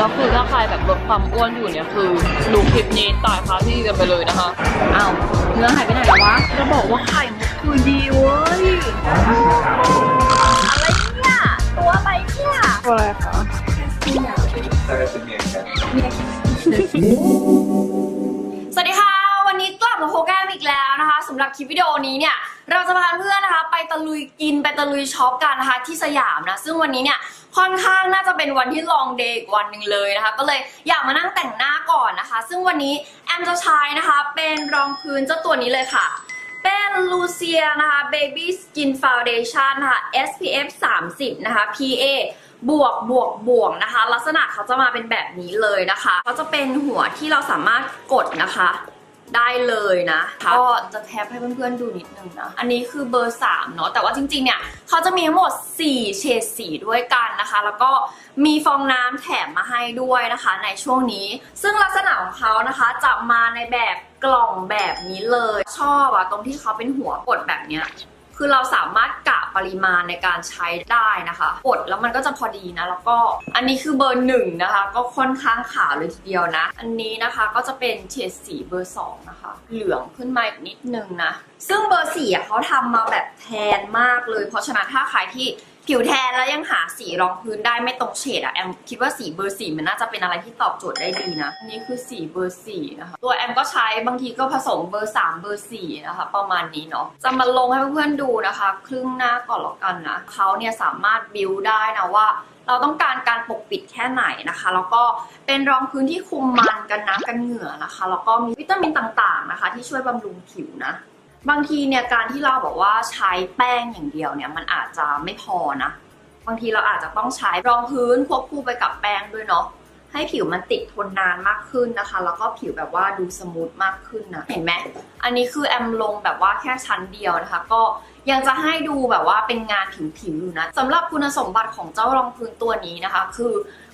แล้วคือถ้าใครแบบลดความอ้วนอยู่เนี่ยคือดูคลิปนี้ตายคาที่กันไปเลยนะคะอ้าวเนื้อหายไปไหนแล้ววะจะบอกว่าไข่มุกคือดีเว้ยอะไรเนี่ยตัวอะไรเนี่ยอะไรคะส สำหรับคลิปวิดีโอนี้เนี่ยเราจะพาเพื่อนนะคะ ไปตะลุยกินไปตะลุยช็อปกันนะคะที่สยามนะ ซึ่งวันนี้เนี่ยค่อนข้างน่าจะเป็นวันที่ลองเดย์อีกวันหนึ่งเลยนะคะ ก็เลยอยากมานั่งแต่งหน้าก่อนนะคะ ซึ่งวันนี้แอมจะใช้นะคะ เป็นรองพื้นเจ้าตัวนี้เลยค่ะเป็นลูเซียนะคะ Baby Skin Foundation นะคะ SPF 30 นะคะ PA บวกบวกบวกนะคะ ลักษณะเขาจะมาเป็นแบบนี้เลยนะคะเขาจะเป็นหัวที่เราสามารถกดนะคะ ได้เลยนะก็จะแคปให้เพื่อนๆดูนิดนึงนะ อันนี้คือเบอร์ 3 เนาะแต่ว่าจริงๆ เนี่ยเขาจะมีทั้งหมด 4 เฉดสีด้วยกันนะคะ แล้วก็มีฟองน้ำแถมมาให้ด้วยนะคะในช่วงนี้ ซึ่งลักษณะของเขานะคะจะมาในแบบกล่องแบบนี้เลย ชอบอะตรงที่เขาเป็นหัวกดแบบเนี้ย คือเราสามารถกะปริมาณในการใช้ได้นะคะกดแล้วมันก็จะพอดีนะ แล้วก็อันนี้คือเบอร์หนึ่งนะคะ ก็ค่อนข้างขาวเลยทีเดียวนะ อันนี้นะคะก็จะเป็นเฉดสีเบอร์สองนะคะ เหลืองขึ้นมาอีกนิดนึงนะ ซึ่งเบอร์สี่อะเขาทำมาแบบแทนมากเลย เพราะฉะนั้นถ้าใครที่ผิวแทนแล้วยังหาสีรองพื้นได้ไม่ตรงเฉดอะแอมคิดว่าสีเบอร์สี่มันน่าจะเป็นอะไรที่ตอบโจทย์ได้ดีนะอันนี้คือสีเบอร์สี่นะคะตัวแอมก็ใช้บางทีก็ผสมเบอร์สามเบอร์สี่นะคะประมาณนี้เนาะจะมาลงให้เพื่อนๆดูนะคะ ครึ่งหน้าก่อนแล้วกันนะเขาเนี่ยสามารถบิวได้นะว่าเราต้องการการปกปิดแค่ไหนนะคะ แล้วก็เป็นรองพื้นที่คุมมันกันน้ำกันเหงื่อนะคะ แล้วก็มีวิตามินต่างๆนะคะ ที่ช่วยบำรุงผิวนะ บางทีเนี่ยการที่เราบอกว่าใช้แป้งอย่างเดียวเนี่ยมันอาจจะไม่พอนะ บางทีเราอาจจะต้องใช้รองพื้นควบคู่ไปกับแป้งด้วยเนาะให้ผิวมันติดทนนานมากขึ้นนะคะ แล้วก็ผิวแบบว่าดูสมูทมากขึ้นนะเห็นไหมอันนี้คือแอมลงแบบว่าแค่ชั้นเดียวนะคะ ก็ยังจะให้ดูแบบว่าเป็นงานผิวๆอยู่นะสำหรับคุณสมบัติของเจ้ารองพื้นตัวนี้นะคะ คือ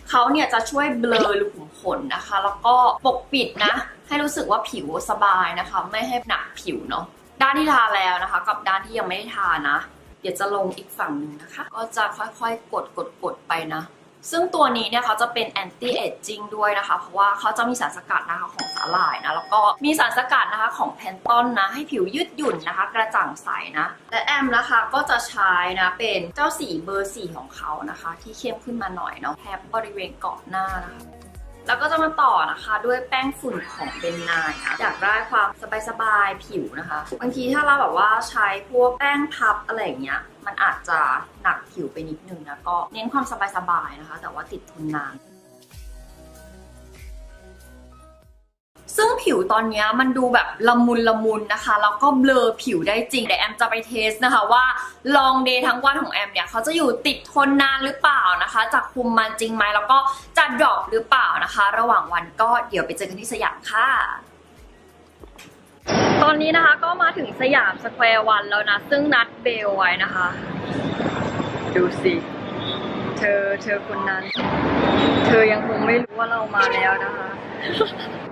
เขาเนี่ยจะช่วยเบลอรูขุมขนนะคะ แล้วก็ปกปิดนะ ให้รู้สึกว่าผิวสบายนะคะ ไม่ให้หนักผิวเนาะ ด้านที่ทาแล้วนะคะ กับด้านที่ยังไม่ได้ทานะ เดี๋ยวจะลงอีกฝั่งหนึ่งนะคะ ก็จะค่อยๆ กดกดกดไปนะ ซึ่งตัวนี้เนี่ยเขาจะเป็น anti aging ด้วยนะคะ เพราะว่าเขาจะมีสารสกัดนะคะของสาหร่ายนะ แล้วก็มีสารสกัดนะคะของแพนตอนนะ ให้ผิวยืดหยุ่นนะคะ กระจ่างใสนะ และแอมนะคะก็จะใช้นะเป็นเจ้าสีเบอร์สี่ของเขานะคะ ที่เข้มขึ้นมาหน่อยเนาะแทบบริเวณเกาะหน้านะคะ แล้วก็จะมาต่อนะคะด้วยแป้งฝุ่นของเบนนายนะอยากได้ความสบายๆผิวนะคะ บางทีถ้าเราแบบว่าใช้พวกแป้งพับอะไรอย่างเงี้ยมันอาจจะหนักผิวไปนิดนึงนะก็เน้นความสบายๆนะคะ แต่ว่าติดทนนาน ซึ่งผิวตอนนี้มันดูแบบละมุนละมุนนะคะ แล้วก็เบลอผิวได้จริงเดี๋ยวแอมจะไปเทสนะคะว่าลองเดย์ทั้งวันของแอมเนี่ยเขาจะอยู่ติดทนนานหรือเปล่านะคะ จากคุมมันจริงไหมแล้วก็จะดรอปหรือเปล่านะคะ ระหว่างวันก็เดี๋ยวไปเจอกันที่สยามค่ะตอนนี้นะคะก็มาถึงสยามสแควร์วันแล้วนะ ซึ่งนัดเบลไว้นะคะ ดูสิ เธอเธอคนนั้น เธอยังคงไม่รู้ว่าเรามาแล้วนะคะ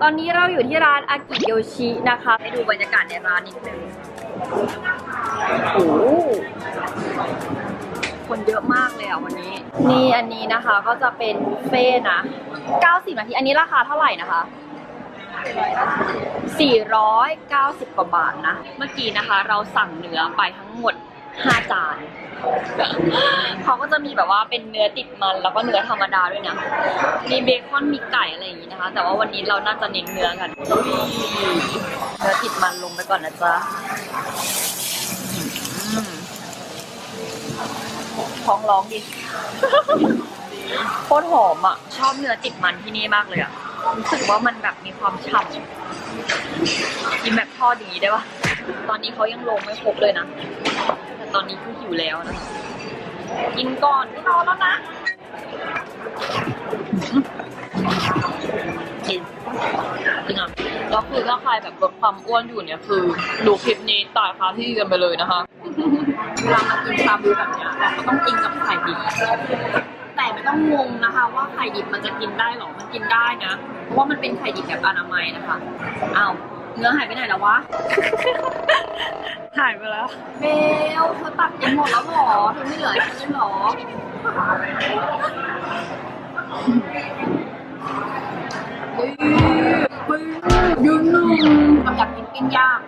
ตอนนี้เราอยู่ที่ร้านอากิโยชินะคะ ให้ดูบรรยากาศในร้านนิดนึงโอ้โหคนเยอะมากเลยอะวันนี้ นี่อันนี้นะคะก็จะเป็นบุฟเฟ่นะ 90 นาที อันนี้ราคาเท่าไหร่นะคะ 490 กว่าบาทนะ เมื่อกี้นะคะ เราสั่งเนื้อไปทั้งหมด 5 จาน ก็จะมีแบบว่าเป็นเนื้อติดมันแล้วก็เนื้อธรรมดาด้วยนะ มีเบคอนมีไก่อะไรอย่างนี้นะคะ แต่ว่าวันนี้เราน่าจะเน้นเนื้อกัน เนื้อติดมันลงไปก่อนนะจ๊ะท้องร้องดิโคตรหอมอะ ชอบเนื้อติดมันที่นี่มากเลยอะ รู้สึกว่ามันแบบมีความฉ่ำกินแบบทอดอย่างนี้ได้ปะตอนนี้เขายังลงไม่ครบเลยนะ แต่ตอนนี้คือหิวแล้วนะ กินก่อนรอแล้วนะกินจริงอะแล้วคือถ้าใครแบบลดความอ้วนอยู่เนี่ยคือ ดูคลิปนี้ตายคาที่กันไปเลยนะคะเวลามากินชาบูแบบเนี้ยเราก็ต้องกินกับไข่ดิบแต่ไม่ต้องงงนะคะ ว่าไข่ดิบมันจะกินได้หรอมันกินได้นะ เพราะว่ามันเป็นไข่ดิบแบบอนามัยนะคะอ้าว เนื้อหายไปไหนแล้ววะหายไปแล้วเบลเธอตัดยังหมดแล้วหรอเธอไม่เหลือฉันเลยหรอยืนนุ่งเราอยากกินปิ้งย่าง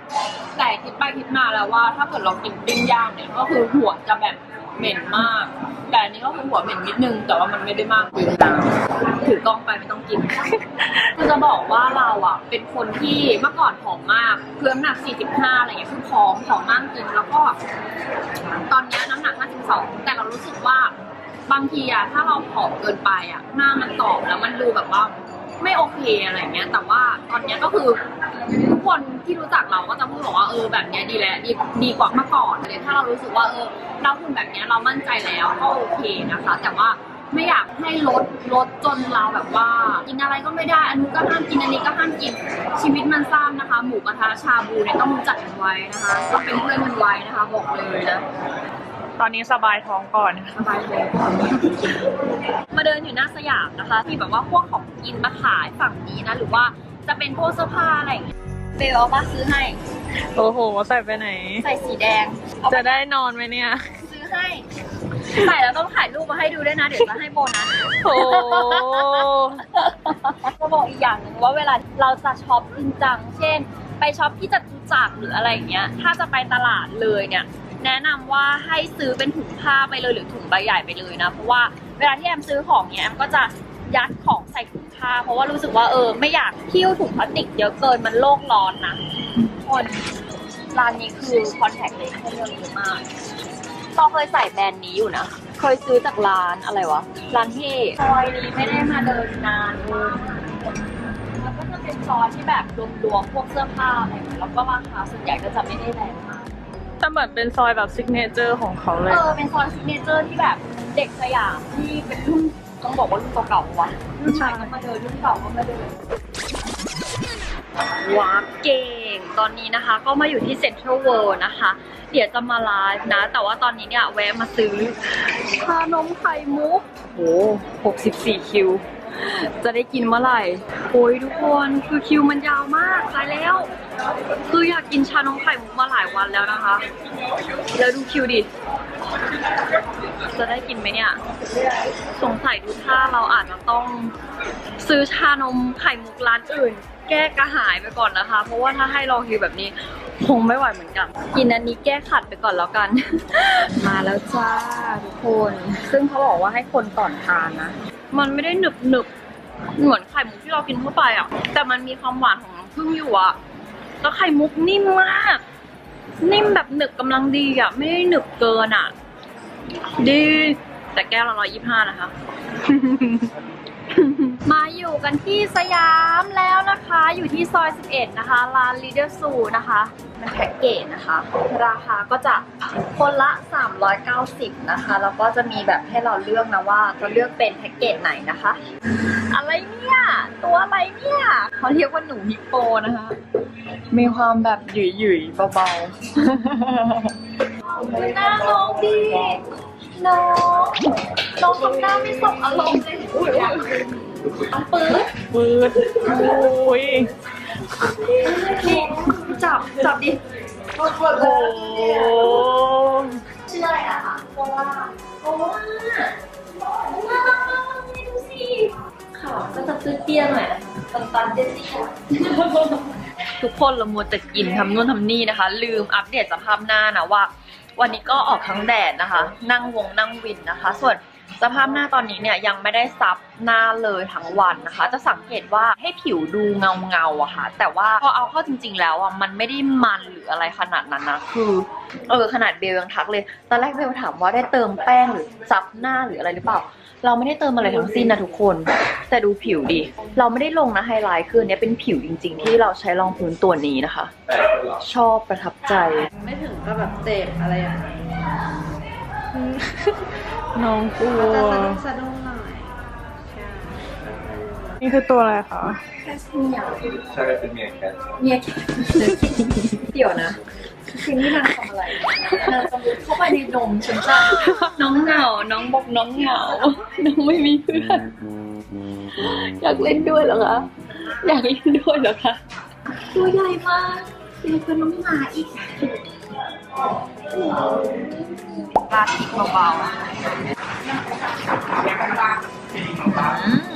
แต่คิดไปคิดมาแล้วว่า ถ้าเกิดเรากินปิ้งย่างเนี่ยก็คือหัวจะแบบ เหม็นมาก แต่อันนี้ก็คือหัวเหม็นนิดนึง แต่ว่ามันไม่ได้มากจริงนะถือกล้องไปไม่ต้องกิน คือจะบอกว่าเราอะ เป็นคนที่เมื่อก่อนผอมมากเคือน้ำหนัก 45 อะไรเงี้ยคือผอมผอมมากจริงแล้วก็ ตอนนี้น้ำหนัก 52 แต่เรารู้สึกว่าบางทีอะถ้าเราผอมเกินไปอะหน้ามันตอบแล้วมันดูแบบว่า ไม่โอเคอะไรเงี้ย แต่ว่าตอนเนี้ยก็คือทุกคนที่รู้จักเราก็จะพูดบอกว่าเออแบบเนี้ยดีแล้วดีดีกว่าเมื่อก่อนเลยถ้าเรารู้สึกว่าเออเราคุณแบบเนี้ยเรามั่นใจแล้วก็โอเคนะคะ แต่ว่าไม่อยากให้ลดลดจนเราแบบว่ากินอะไรก็ไม่ได้อันนู้นก็ห้ามกินอันนี้ก็ห้ามกินชีวิตมันสั้นนะคะ หมูกระทะชาบูเนี่ยต้องรู้จักกันไว้นะคะต้องเป็นเพื่อนกันไว้นะคะ บอกเลยนะ ตอนนี้สบายท้องก่อนสบายเลยมาเดินอยู่หน้าสยามนะคะมีแบบว่าพวกของกินมาขายฝั่งนี้นะ หรือว่าจะเป็นพวกเสื้อผ้าอะไรอย่างเงี้ยเบลเอามาซื้อให้ โอ้โห ใส่ไปไหน ใส่สีแดงเอาไปจะได้นอนไหมเนี่ย ซื้อให้ ใส่แล้วต้องถ่ายรูปมาให้ดูด้วยนะ เดี๋ยวจะให้โบนัสโอ้จะบอกอีกอย่างหนึ่งว่าเวลาเราจะช็อปจริงจัง เช่น ไปช็อปที่จตุจักรหรืออะไรอย่างเงี้ย ถ้าจะไปตลาดเลยเนี่ย แนะนำว่าให้ซื้อเป็นถุงผ้าไปเลยหรือถุงใบใหญ่ไปเลยนะ เพราะว่าเวลาที่แอมซื้อของเนี่ยแอมก็จะยัดของใส่ถุงผ้า เพราะว่ารู้สึกว่าเออไม่อยากทิ้วถุงพลาสติกเยอะเกินมันโลกร้อนนะคนร้านนี้คือคอนแทคเลนส์ให้เลือกเยอะมากตองเคยใส่แบรนด์นี้อยู่นะ เคยซื้อจากร้านอะไรวะ ร้านที่ซอยนี้ไม่ได้มาเดินนานมากแล้วก็จะเป็นซอยที่แบบรวมๆพวกเสื้อผ้าอะไรแล้วก็ราคาส่วนใหญ่ก็จะไม่ได้แรงมาก แต่เหมือนเป็นซอยแบบซิกเนเจอร์ของเขาเลย เออเป็นซอยซิกเนเจอร์ที่แบบเด็กสยามที่เป็นรุ่นต้องบอกว่ารุ่นเก่าๆวะรุ่นใหม่ก็มาเดินรุ่นเก่าก็มาเดินว้าเก่ง ตอนนี้นะคะ ก็มาอยู่ที่เซ็นทรัลเวิลด์นะคะ เดี๋ยวจะมาไลฟ์นะ แต่ว่าตอนนี้เนี่ยแวะมาซื้อชานมไข่มุกโอ้64คิว จะได้กินเมื่อไหร่ โอ้ยทุกคน คือคิวมันยาวมากตายแล้ว คืออยากกินชานมไข่มุกมาหลายวันแล้วนะคะ แล้วดูคิวดิ จะได้กินไหมเนี่ย สงสัยดูท่าเราอาจจะต้องซื้อชานมไข่มุกร้านอื่น แก้กระหายไปก่อนนะคะ เพราะว่าถ้าให้รอคิวแบบนี้ คงไม่ไหวเหมือนกัน กินอันนี้แก้ขัดไปก่อนแล้วกัน มาแล้วจ้าทุกคน ซึ่งเขาบอกว่าให้คนก่อนทานนะ มันไม่ได้หนึบหนึบเหมือนไข่มุกที่เรากินทั่วไปอะ แต่มันมีความหวานของน้ำผึ้งอยู่อะ แล้วไข่มุกนิ่มมาก นิ่มแบบหนึบกำลังดีอะ ไม่ได้หนึบเกินอะ ดี แต่แก้วละร้อยยี่ห้านะคะ มาอยู่กันที่สยามแล้วนะคะ อยู่ที่ซอย 11 นะคะ ร้าน Leader Su นะคะเป็นแพ็กเกจนะคะ ราคาก็จะคนละ 390 นะคะ แล้วก็จะมีแบบให้เราเลือกนะว่าจะเลือกเป็นแพ็กเกจไหนนะคะ อะไรเนี่ย ตัวอะไรเนี่ย เขาเรียกว่าหนูฮิปโปนะคะ มีความแบบหยุยหยุยๆเบาๆหน้าน้องดีน้องน้องทำหน้าไม่สบอารมณ์เลยอุ้ย ต้องปื๊ดปืดโอ้ยนี่จับจับดิโอ้ชื่ออะไรอะคะโอล่าโอล่าน่ารักมากเลยดูสิขาก็จะเตี้ยๆหน่อยนะตันตันๆเตี้ยๆทุกคนละมัวแต่กินทำนู่นทำนี่นะคะ ลืมอัปเดตสภาพหน้านะว่า วันนี้ก็ออกทั้งแดดนะคะ นั่งวงนั่งวินนะคะ ส่วน สภาพหน้าตอนนี้เนี่ยยังไม่ได้ซับหน้าเลยทั้งวันนะคะ จะสังเกตว่าให้ผิวดูเงาเงาอะค่ะ แต่ว่าพอเอาเข้าจริง ๆ แล้วอะมันไม่ได้มันหรืออะไรขนาดนั้นนะคือเออขนาดเบลยังทักเลย ตอนแรกเบลถามว่าได้เติมแป้งหรือซับหน้าหรืออะไรหรือเปล่า เราไม่ได้เติมอะไรทั้งสิ้นนะทุกคน แต่ดูผิวดิ เราไม่ได้ลงนะไฮไลท์คืออนเนี้ยเป็นผิวจริง ๆ ที่เราใช้รองพื้นตัวนี้นะคะ ชอบประทับใจ ไม่ถึงก็แบบเจ็บอะไรอย่างนี้ น้องกลัก็จะวสะดุ้งสะดุ้งหน่อยใช่นี่คือตัวอะไรคะใช่เป็นเมียแคทเนี่ยเดี๋ยวนะคืนนี้นางทำอะไรนางจะมุดเข้าไปในนมฉันจ้ะน้องเหงา น้องบอกน้องเหงา น้องไม่มีเพื่อน อยากเล่นด้วยเหรอคะ อยากเล่นด้วยเหรอคะ ตัวใหญ่มากเดี๋ยวเป็นน้องหมาอีก ปลาติกเบาๆอืม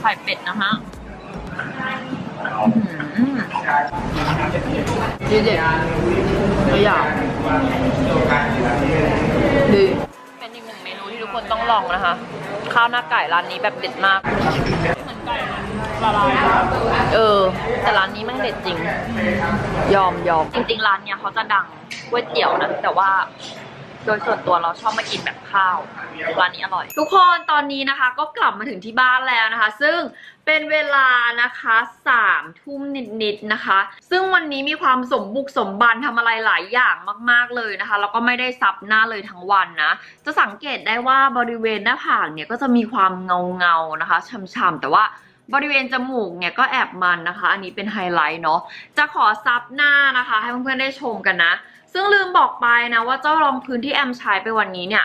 ไข่เป็ดนะฮะอืมมดีเด็ดไม่อยากดีเป็นอีกหนึ่งเมนูที่ทุกคนต้องลองนะคะ ข้าวหน้าไก่ร้านนี้แบบเด็ดมาก ไก่มันละลายครับเออ แต่ร้านนี้แม่งเด็ดจริง ยอมยอมจริงๆร้านเนี้ยเขาจะดังก๋วยเตี๋ยวนะ แต่ว่า โดยส่วนตัวเราชอบมากินแบบข้าวร้านนี้อร่อย ทุกคนตอนนี้นะคะก็กลับมาถึงที่บ้านแล้วนะคะ ซึ่งเป็นเวลานะคะสามทุ่มนิดๆนะคะ ซึ่งวันนี้มีความสมบุกสมบันทำอะไรหลายอย่างมากๆเลยนะคะ แล้วก็ไม่ได้ซับหน้าเลยทั้งวันนะ จะสังเกตได้ว่าบริเวณหน้าผากเนี่ยก็จะมีความเงาเงาๆนะคะช่ำๆแต่ว่าบริเวณจมูกเนี่ยก็แอบมันนะคะ อันนี้เป็นไฮไลท์เนาะ จะขอซับหน้านะคะ ให้เพื่อนๆได้ชมกันนะ ซึ่งลืมบอกไปนะว่าเจ้ารองพื้นที่แอมใช้ไปวันนี้เนี่ย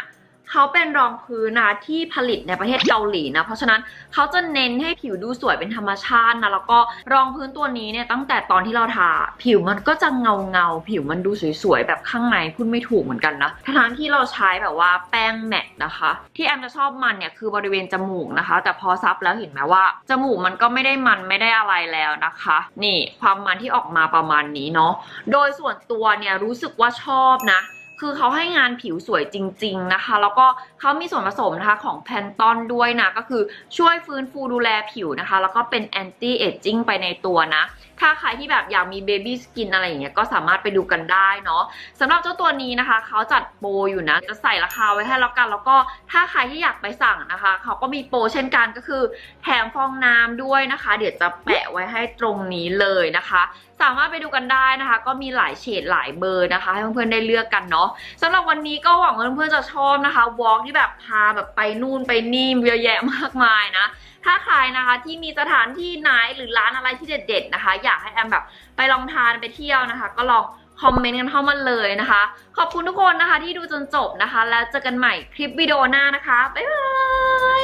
เขาเป็นรองพื้นนะที่ผลิตในประเทศเกาหลีนะ เพราะฉะนั้นเขาจะเน้นให้ผิวดูสวยเป็นธรรมชาตินะแล้วก็รองพื้นตัวนี้เนี่ยตั้งแต่ตอนที่เราทาผิวมันก็จะเงาเงาผิวมันดูสวยๆแบบข้างในพูดไม่ถูกเหมือนกันนะทั้งที่เราใช้แบบว่าแป้งแมตต์นะคะ ที่แอมจะชอบมันเนี่ยคือบริเวณจมูกนะคะ แต่พอซับแล้วเห็นไหมว่าจมูกมันก็ไม่ได้มันไม่ได้อะไรแล้วนะคะ นี่ความมันที่ออกมาประมาณนี้เนาะโดยส่วนตัวเนี่ยรู้สึกว่าชอบนะ คือเขาให้งานผิวสวยจริง ๆนะคะ แล้วก็เขามีส่วนผสมนะคะของแพนตอนด้วยนะ ก็คือช่วยฟื้นฟูดูแลผิวนะคะ แล้วก็เป็นแอนตี้เอจจิ้งไปในตัวนะ ถ้าใครที่แบบอยากมีเบบี้สกินอะไรอย่างเงี้ยก็สามารถไปดูกันได้เนาะสำหรับเจ้าตัวนี้นะคะ เขาจัดโปรอยู่นะ จะใส่ราคาไว้ให้แล้วกัน แล้วก็ถ้าใครที่อยากไปสั่งนะคะ เขาก็มีโปรเช่นกันก็คือ แถมฟองน้ำด้วยนะคะ เดี๋ยวจะแปะไว้ให้ตรงนี้เลยนะคะ สามารถไปดูกันได้นะคะ ก็มีหลายเฉดหลายเบอร์นะคะ ให้เพื่อนๆได้เลือกกันเนาะสำหรับวันนี้ก็หวังว่าเพื่อนๆจะชอบนะคะวอล์กที่แบบพาแบบไปนู่นไปนี่เยอะแยะมากมายนะ ถ้าใครนะคะที่มีสถานที่ไหนหรือร้านอะไรที่เด็ดๆนะคะ อยากให้แอมแบบไปลองทานไปเที่ยวนะคะ ก็ลองคอมเมนต์กันเข้ามาเลยนะคะ ขอบคุณทุกคนนะคะที่ดูจนจบนะคะ แล้วเจอกันใหม่คลิปวิดีโอหน้านะคะ บ๊ายบาย